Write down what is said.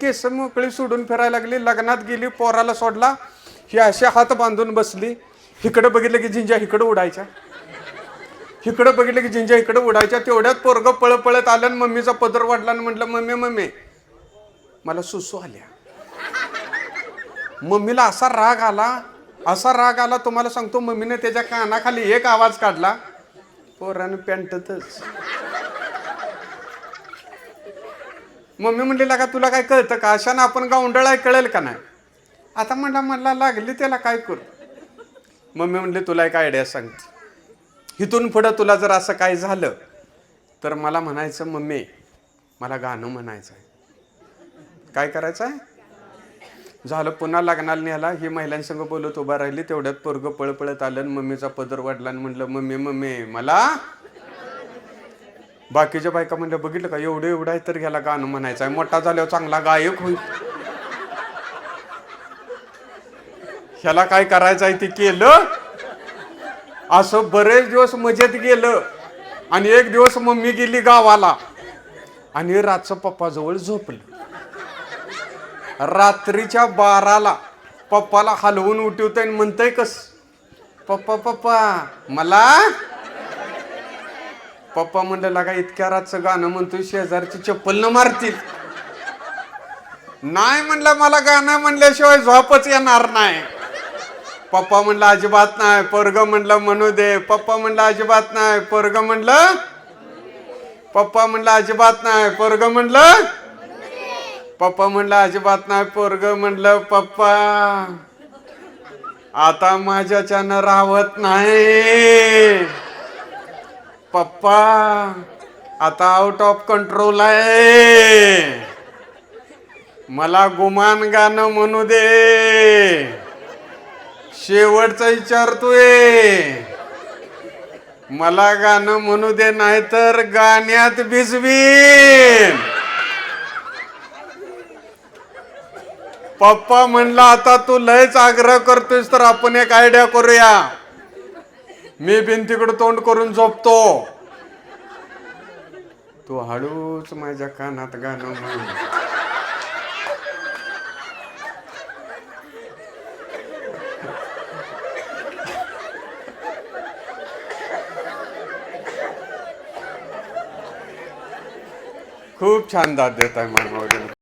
केस मोकळी सोडून फिरायला लागली लग्नात गेली पोराला सोडला ही अशा हात बांधून बसली. इकडं बघितलं की झिंजा इकडं उडायच्या. इकडं बघितलं की झिंजा इकडं उडायच्या. तेवढ्यात पोरग पळ पळत आलं आणि मम्मीचा पदर वाढला आणि म्हटलं मम्मी मम्मी मला सुसू आल्या. मम्मीला असा राग आला असा राग आला तुम्हाला सांगतो मम्मीने त्याच्या कानाखाली एक आवाज काढला पोरानं पॅन्टतच. मम्मी म्हटली का तुला काय कळतं का? अशानं आपण गावंडळ कळेल का नाही? आता म्हणला म्हणला लागली त्याला काय करू? मम्मी म्हणली तुला एक आयडिया सांगते. इथून पुढं तुला जर असं काय झालं तर मला म्हणायचं मम्मी मला गाणं म्हणायचं आहे. काय करायचं आहे? झालं पुन्हा लग्नाला न्याला ही महिलांसंग बोलत उभा राहिली. तेवढ्यात पोरगं पळ पळत आलं आणि मम्मीचा पदर वाढला आणि म्हटलं मम्मी मम्मी मला बाकीच्या बायका म्हणलं बघितलं का? एवढं एवढं आहे तर घ्याला गाणं म्हणायचं आहे. मोठा झाल्यावर चांगला गायक होईल. ह्याला काय करायचं आहे ते केलं. असं बरेच दिवस मजेत गेलं. आणि एक दिवस मम्मी गेली गावाला. आणि रातचं पप्पाजवळ झोपलं. रात्रीच्या बाराला पप्पाला हलवून उठवतंय आणि म्हणतंय कस पप्पा पप्पा मला पप्पा म्हणलं लागा इतक्या रातचं गाणं म्हणतोय शेजारची चप्पल न मारतील. नाही म्हणलं मला गाणं म्हणल्याशिवाय झोपच येणार नाही. पप्पा म्हणलं अजिबात नाही पोरग म्हणलं म्हणू दे. पप्पा म्हणलं अजिबात नाही पोरग म्हणलं पप्पा म्हणलं अजिबात नाही पोरग म्हणलं पप्पा म्हणलं अजिबात नाही पोरग म्हणलं पप्पा आता माझ्याच्यानं राहत नाही. पप्पा आता आउट ऑफ कंट्रोल आहे. मला गुमान गाणं म्हणू दे. शेवटचा विचारतोय मला गाणं म्हणू दे नाहीतर गाण्यात भिजवीन. पप्पा म्हणला आता तू लयच आग्रह करतोयस तर आपण एक आयडिया करूया. मी भिंतीकडे तोंड करून झोपतो. तू हळूच माझ्या कानात गाणं म्हण. खूप छान दाद देत आहे मानवावरील